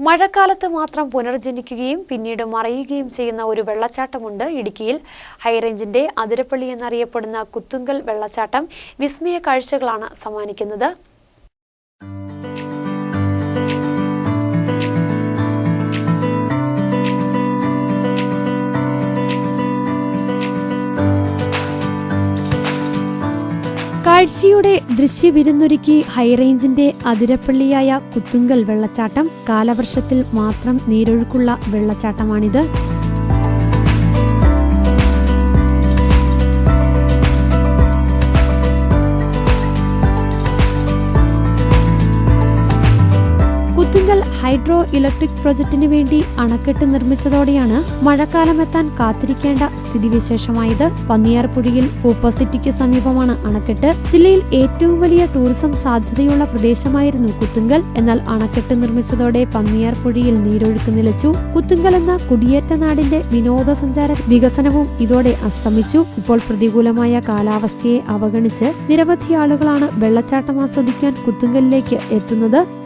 മഴക്കാലത്ത് മാത്രം പുനർജനിക്കുകയും പിന്നീട് മറയുകയും ചെയ്യുന്ന ഒരു വെള്ളച്ചാട്ടമുണ്ട് ഇടുക്കിയിൽ. ഹൈറേഞ്ചിന്റെ അതിരപ്പള്ളി എന്നറിയപ്പെടുന്ന കുത്തുങ്കൽ വെള്ളച്ചാട്ടം വിസ്മയ കാഴ്ചകളാണ് സമ്മാനിക്കുന്നത്. കാഴ്ചയുടെ ദൃശ്യവിരുന്നൊരുക്കി ഹൈറേഞ്ചിന്റെ അതിരപ്പള്ളിയായ കുത്തുങ്കൽ വെള്ളച്ചാട്ടം കാലവർഷത്തിൽ മാത്രം നീരൊഴുക്കുള്ള വെള്ളച്ചാട്ടമാണിത്. കുത്തുങ്കൽ ഹൈഡ്രോ ഇലക്ട്രിക് പ്രൊജക്ടിനു വേണ്ടി അണക്കെട്ട് നിർമ്മിച്ചതോടെയാണ് മഴക്കാലമെത്താൻ കാത്തിരിക്കേണ്ട സ്ഥിതിവിശേഷമായത്. പന്നിയാർപുഴയിൽ പൂപ്പസിറ്റിക്ക് സമീപമാണ് അണക്കെട്ട്. ജില്ലയിൽ ഏറ്റവും വലിയ ടൂറിസം സാധ്യതയുള്ള പ്രദേശമായിരുന്നു കുത്തുങ്കൽ. എന്നാൽ അണക്കെട്ട് നിർമ്മിച്ചതോടെ പന്നിയാർപുഴയിൽ നീരൊഴുക്ക് നിലച്ചു. കുത്തുങ്കൽ എന്ന കുടിയേറ്റ നാടിന്റെ വിനോദസഞ്ചാര വികസനവും ഇതോടെ അസ്തമിച്ചു. ഇപ്പോൾ പ്രതികൂലമായ കാലാവസ്ഥയെ അവഗണിച്ച് നിരവധി ആളുകളാണ് വെള്ളച്ചാട്ടം ആസ്വദിക്കാൻ കുത്തുങ്കലിലേക്ക് എത്തുന്നത്.